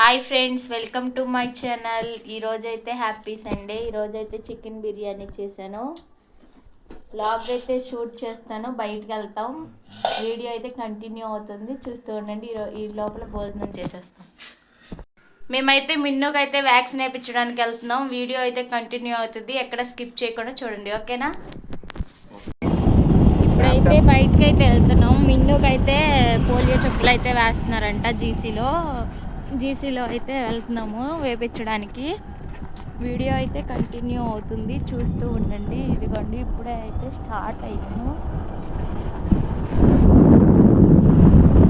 Hi friends welcome to my channel ఈరోజైతే happy Sunday ఈరోజైతే chicken biryani చేశాను. బ్లాగ్ అయితే షూట్ చేస్తాను బయటకు వెళ్తాం. వీడియో అయితే కంటిన్యూ అవుతుంది. చూస్తూ ఉండండి. ఈ లోపల భోజనం చేసేస్తాం. మేమైతే మిన్నుకు అయితే వ్యాక్సిన్ వేయించడానికి వెళ్తున్నాం. వీడియో అయితే కంటిన్యూ అవుతుంది. ఎక్కడ స్కిప్ చేయకుండా చూడండి. ఓకేనా? ఇప్పుడైతే బయటకు అయితే వెళ్తున్నాం. మిన్నుకు అయితే పోలియో చుక్కలు అయితే వేస్తున్నారంట జీసీలో జీసీలో అయితే వెళ్తున్నాము వేపించడానికి. వీడియో అయితే కంటిన్యూ అవుతుంది. చూస్తూ ఉండండి. ఇదిగోండి ఇప్పుడే అయితే స్టార్ట్ అయ్యాము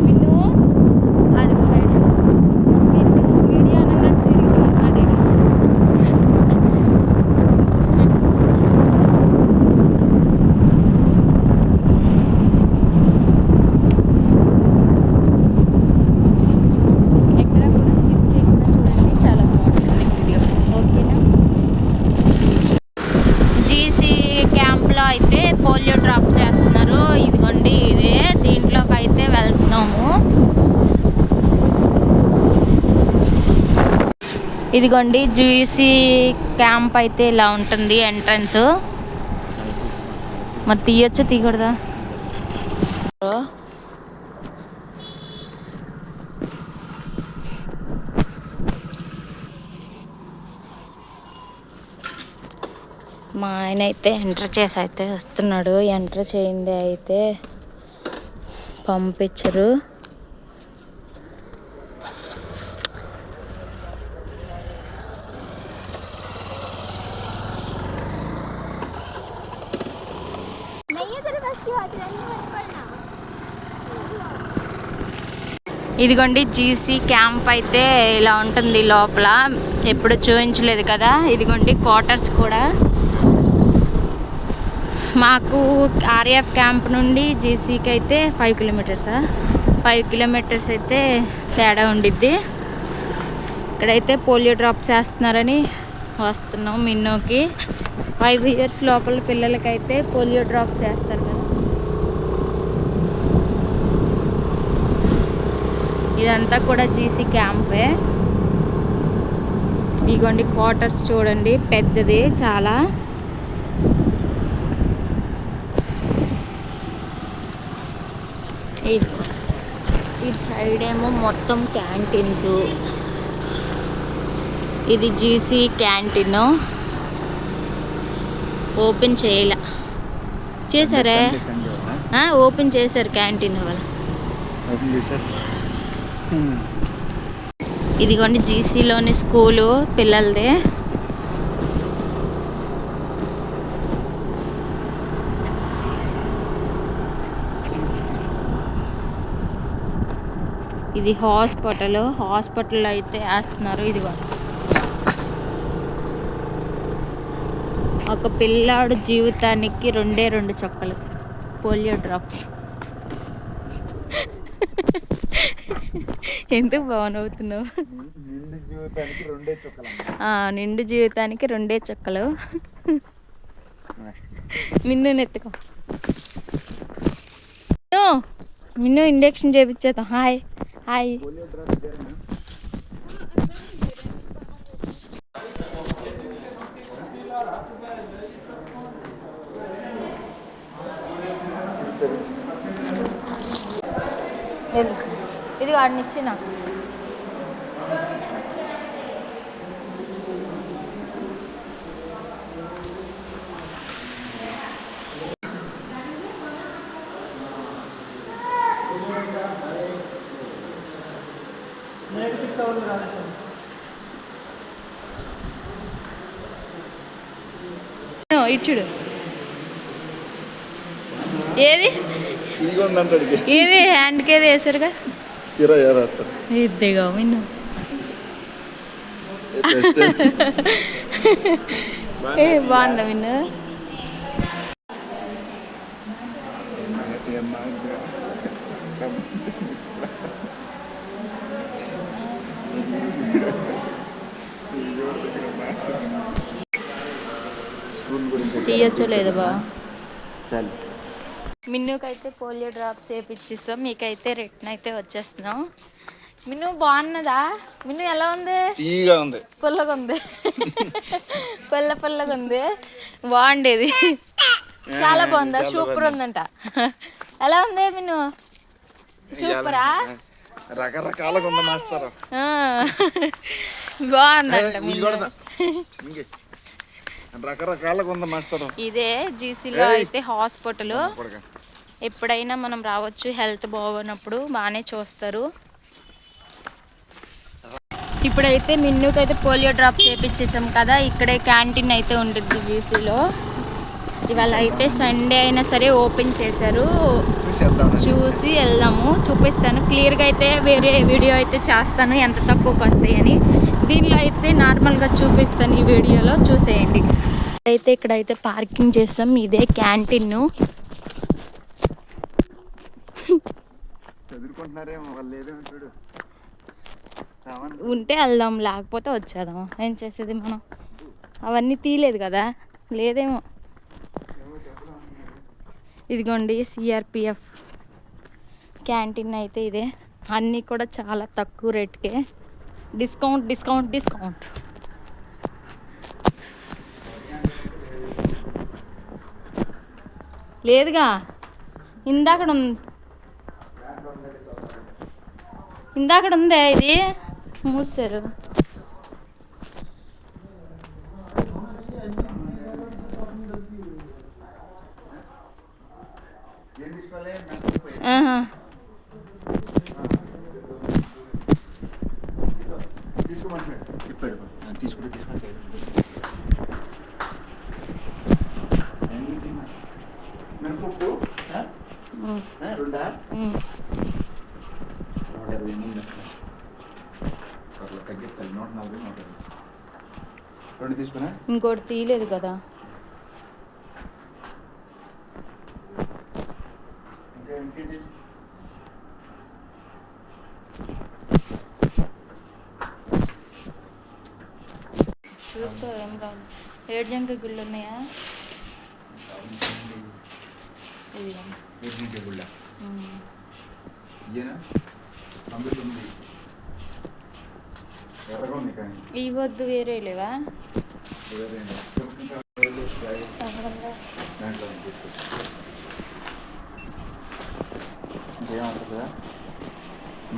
మిన్ను అది వీడియో మిన్ను వీడియో అనగా తిరిగి చూస్తున్నాడు ఈడు. ఎక్కడ కూడా స్కిప్ చేయకుండా చూడండి చాలా బాగుంటుంది వీడియో ఓకేనా జీసీ క్యాంప్లో అయితే పోలియో డ్రాప్స్ వేస్తున్నారు ఇదిగోండి ఇదే దీంట్లోకి అయితే వెళ్తున్నాము ఇదిగోండి జూసీ క్యాంప్ అయితే ఇలా ఉంటుంది ఎంట్రన్స్. మరి తీయొచ్చా తీయకూడదా? మా ఆయన అయితే ఎంటర్ చేసి అయితే వస్తున్నాడు. ఎంటర్ చేయింది అయితే పంపించరు. ఇదిగోండి జీసీ క్యాంప్ అయితే ఇలా ఉంటుంది లోపల. ఎప్పుడు చూపించలేదు కదా. ఇదిగోండి క్వార్టర్స్ కూడా. మాకు ఆర్ఎఫ్ క్యాంప్ నుండి జీసీకి అయితే ఫైవ్ కిలోమీటర్సా ఫైవ్ కిలోమీటర్స్ అయితే తేడా ఉండిద్ది. ఇక్కడైతే పోలియో డ్రాప్స్ వేస్తున్నారని వస్తున్నాం మిన్నోకి. ఫైవ్ ఇయర్స్ లోపల పిల్లలకైతే పోలియో డ్రాప్స్ వేస్తారు కదా. ఇదంతా కూడా జీసీ క్యాంపే. ఇగోండి క్వార్టర్స్ చూడండి పెద్దది చాలా. ఇటు సైడ్ ఏమో మొత్తం క్యాంటీన్స్. ఇది జీసీ క్యాంటీన్. ఓపెన్ చేయలే. చేశారే? ఓపెన్ చేశారు క్యాంటీన్ వాళ్ళు. ఇదిగోండి జీసీలోని స్కూలు పిల్లలది. ఇది హాస్పిటల్ హాస్పిటల్ అయితే వేస్తున్నారు ఇదిగో ఒక పిల్లాడు జీవితానికి రెండే రెండు చొక్కలు పోలియో డ్రాప్స్. ఎందుకు బాగునవుతున్నావు నిండు జీవితానికి రెండే చుక్కలమ్మ ఆ, నిండు జీవితానికి రెండే చుక్కలు. మిన్ను నెత్తుకో. మిన్ను, మిన్ను ఇంజక్షన్ చేపించేద్దాం. Hi hi. పోలియో వాడిని ఇచ్చిన. ఇచ్చుడు ఏది? ఇది హ్యాండ్కి ఏది? వేసారుగా? చీర ఏరాస్తారు ఇద్దిగో మిన్ను ఏ బాగుందా మిన్ను స్కూల్ గురించి తీయచ్చో లేదో బా చాలు మిన్నుకైతే పోలియో డ్రాప్స్ వేపించేస్తాం మీకైతే రిటర్న్ అయితే వచ్చేస్తున్నాం. మిన్ను బాగున్నదా? మిన్ను ఎలా ఉంది? తీగా ఉంది. పుల్లగా ఉంది. పుల్ల పుల్లగా ఉంది. బాగుండేది. చాలా బాగుందా? సూపర్ ఉందంట. ఎలా ఉంది మిన్ను? సూపరా? రకరకాలుగా ఉంది మాస్టర్. బాగుందంట ఇది మిన్ను కూడా ఇంకే రకరకాలుగా ఉంది మాస్టర్. ఇదే జీసీలో. అయితే హాస్పిటల్. ఎప్పుడైనా మనం రావచ్చు హెల్త్ బాగున్నప్పుడు బాగానే చూస్తారు. ఇప్పుడైతే మిన్నుకైతే పోలియో డ్రాప్ చేపించేసాం కదా ఇక్కడే క్యాంటీన్ అయితే ఉంటుంది జీసీలో ఇవాళ అయితే సండే అయినా సరే ఓపెన్ చేశారు. చూసి వెళ్దాము చూపిస్తాను. క్లియర్గా అయితే వేరే వీడియో అయితే చేస్తాను ఎంత తక్కువకి వస్తాయని. దీనిలో అయితే నార్మల్గా చూపిస్తాను ఈ వీడియోలో. చూసేయండి. అయితే ఇక్కడైతే పార్కింగ్ చేస్తాం. ఇదే క్యాంటీన్. ఉంటే వెళ్దాం లేకపోతే వచ్చేద్దాం. ఏం చేసేది మనం? అవన్నీ తీయలేదు కదా? లేదేమో. ఇదిగోండి సిఆర్పిఎఫ్ క్యాంటీన్ అయితే ఇదే. అన్నీ కూడా చాలా తక్కువ రేట్కే. Discount discount discount. లేదుగా ఇందాకడ ఉంది ఇందాకడ ఉందే ఇది? మూసారు. ఆహా. చెప్పాడు తీసుకుంటే తీసుకుంటే. మినపప్పు? ఆ? ఉమ్, ఆ, రెండా? ఉమ్. నూట ఇరవై ఎనిమిది అట్లా తగ్గిస్తాను నూట నలభై నూట ఇరవై రెండు తీసుకున్నా? ఇంకోటి తీయలేదు కదా. ఇంకా ఇంకేంటి? చూసుకో ఏం కావాలి ఏడు జంక గుళ్ళు ఉన్నాయా? గుళ్ళ? ఉమ్. ఇయ్యనా అందులో ఉంది ఎర్రగా ఉంది కానీ. ఇవి వద్దు వేరే లేవా?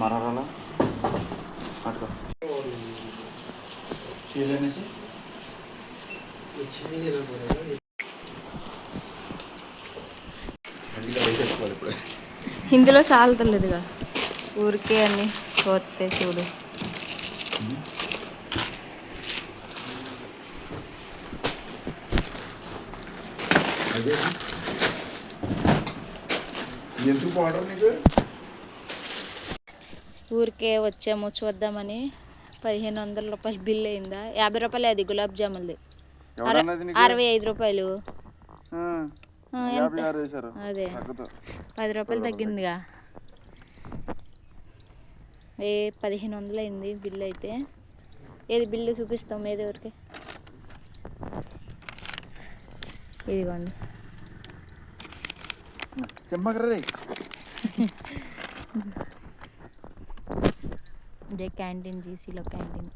మరాల అట్లా చీలనేసి ఇందులో సాలతలేదుగా ఊరికే అన్ని పోతే చూడు. ఊరికే వచ్చాము చూద్దామని. పదిహేను వందల రూపాయలు బిల్ అయిందా? యాభై రూపాయలు అది గులాబ్ జామున్ది అరవై ఐదు రూపాయలు. అదే. పది రూపాయలు తగ్గిందిగా. ఏ పదిహేను వందలు అయింది బిల్లు అయితే. ఏది బిల్లు చూపిస్తాం ఏది ఊరికి? ఇదిగోండి. ఇదే క్యాంటీన్ జీసీలో క్యాంటీన్.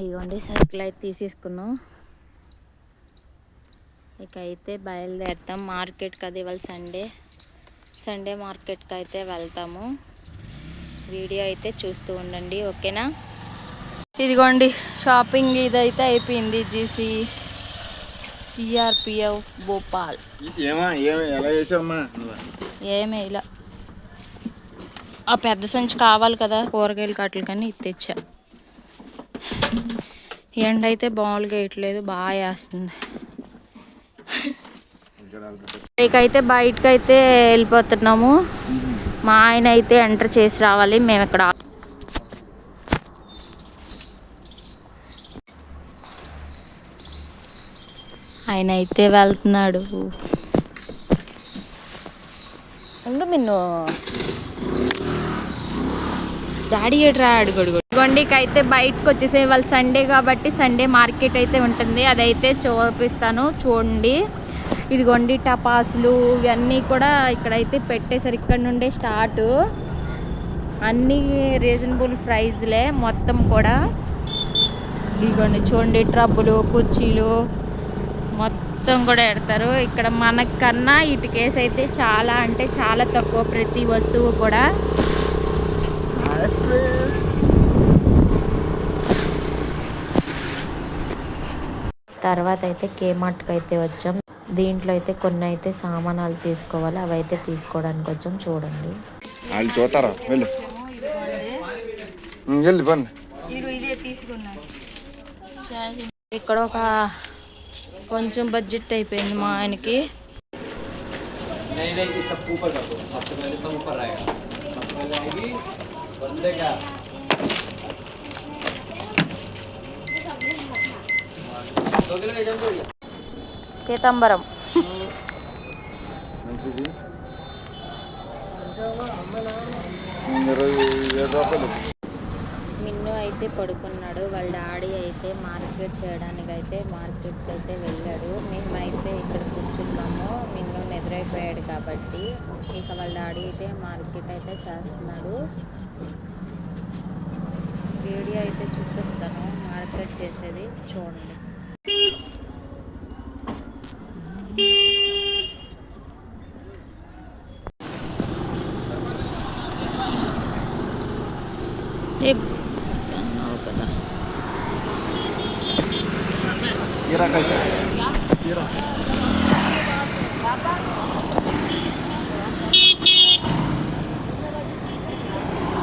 ఇదిగోండి సరుకులు అయితే తీసేసుకున్నాం. ఇక అయితే బయలుదేరుతాం మార్కెట్కి అది ఇవాళ సండే. సండే మార్కెట్కి అయితే వెళ్తాము. వీడియో అయితే చూస్తూ ఉండండి ఓకేనా? ఇదిగోండి షాపింగ్ ఇదైతే అయిపోయింది జీసీ సిఆర్పిఎఫ్ భోపాల్. ఏమీ ఇలా. ఆ పెద్ద సంచి కావాలి కదా కూరగాయలు కట్టలు కానీ ఇది తెచ్చా. ఎండ అయితే బాగులుగా వేయట్లేదు బాగా వేస్తుంది. ఇకైతే బయటకు అయితే వెళ్ళిపోతున్నాము. మా ఆయన అయితే ఎంటర్ చేసి రావాలి మేము ఇక్కడ ఆయన అయితే వెళ్తున్నాడు. ఉండు మిన్ను. డాడీ ఏట్రా అడుగుడు గొండికి అయితే బయటకు వచ్చేసే వాళ్ళు సండే కాబట్టి సండే మార్కెట్ అయితే ఉంటుంది. అదైతే చూపిస్తాను చూడండి. ఇదిగోండి టపాసులు ఇవన్నీ కూడా ఇక్కడైతే పెట్టేశారు. ఇక్కడ నుండే స్టార్ట్ అన్నీ రీజనబుల్ ప్రైజ్లే మొత్తం కూడా. ఇదిగోండి చూడండి ట్రబ్బులు కుర్చీలు మొత్తం కూడా పెడతారు. ఇక్కడ మనకన్నా ఇటు కేసు అయితే చాలా అంటే చాలా తక్కువ ప్రతి వస్తువు కూడా. తర్వాత అయితే కేమార్ట్కి అయితే వచ్చాం దీంట్లో అయితే కొన్ని అయితే సామానాలు తీసుకోవాలి అవి అయితే తీసుకోవడానికి వచ్చాం చూడండి వాళ్ళు చూస్తారా వెళ్ళు ఉమ్, వెళ్ళు పని ఇదే తీసుకున్నాను ఇక్కడ ఒక కొంచెం బడ్జెట్ అయిపోయింది మా ఆయనకి नहीं नहीं ये सब ऊपर कर दो सबसे पहले सब ऊपर रहेगा सबसे पहले आएगी పీతాంబరం. మంచిది. మిన్ను అయితే పడుకున్నాడు వాళ్ళ డాడీ అయితే మార్కెట్ చేయడానికి అయితే మార్కెట్కి అయితే వెళ్ళాడు. మేము అయితే ఇక్కడ కూర్చున్నాము మిన్ను నిద్రైపోయాడు కాబట్టి. ఇక వాళ్ళ డాడీ అయితే మార్కెట్ అయితే చేస్తున్నాడు. వీడియో అయితే చూపిస్తాను. మార్కెట్ చేసేది చూడండి. ఏ అన్నావు కదా. కీరా కైసా కీరా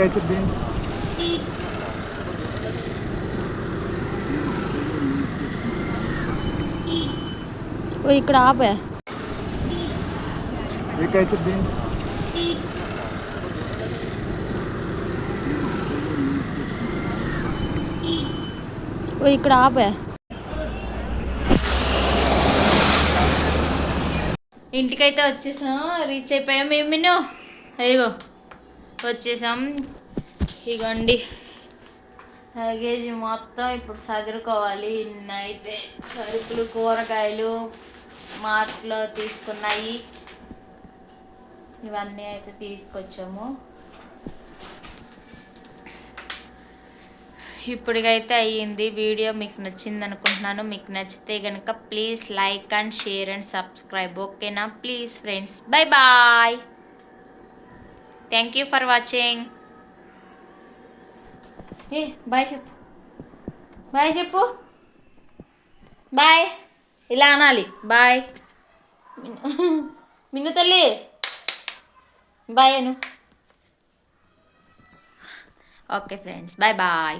दिखाई दे रहा है ये कैसे बीन्स ఓ ఇక్కడ ఆపే ये कैसे बीन्स ఓ ఇక్కడ ఆపే ఇంటికైతే వచ్చేసాం రీచ్ అయిపోయాం మేము మిన్ను అయ్యో వచ్చేసాం. ఇగోండి. లగేజ్ మొత్తం ఇప్పుడు సదురుకోవాలి. ఇన్నైతే సరుకులు కూరగాయలు మార్ట్లో తీసుకున్నాయి. ఇవన్నీ అయితే తీసుకొచ్చాము. ఇప్పటికైతే అయ్యింది వీడియో. మీకు నచ్చింది అనుకుంటున్నాను. మీకు నచ్చితే కనుక please like and share and subscribe. ఓకేనా? Please friends. Bye bye. Thank you for watching A bye చెప్పు. బాయ్ చెప్పు. బాయ్ ఇలా అనాలి. బాయ్ మిన్ను తల్లి. బాయ్ అను. Okay friends bye bye